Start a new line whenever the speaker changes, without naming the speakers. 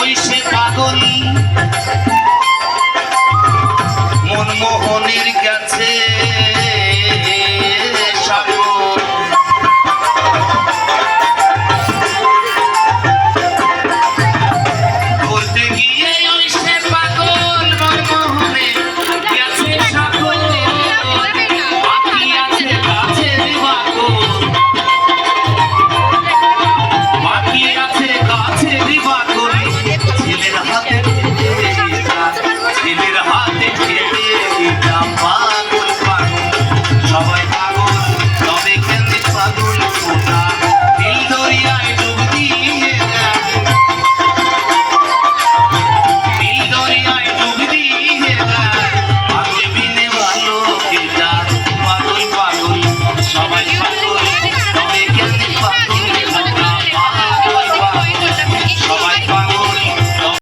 ওই সে পাগল। মনমোহনের কাছে Yeah.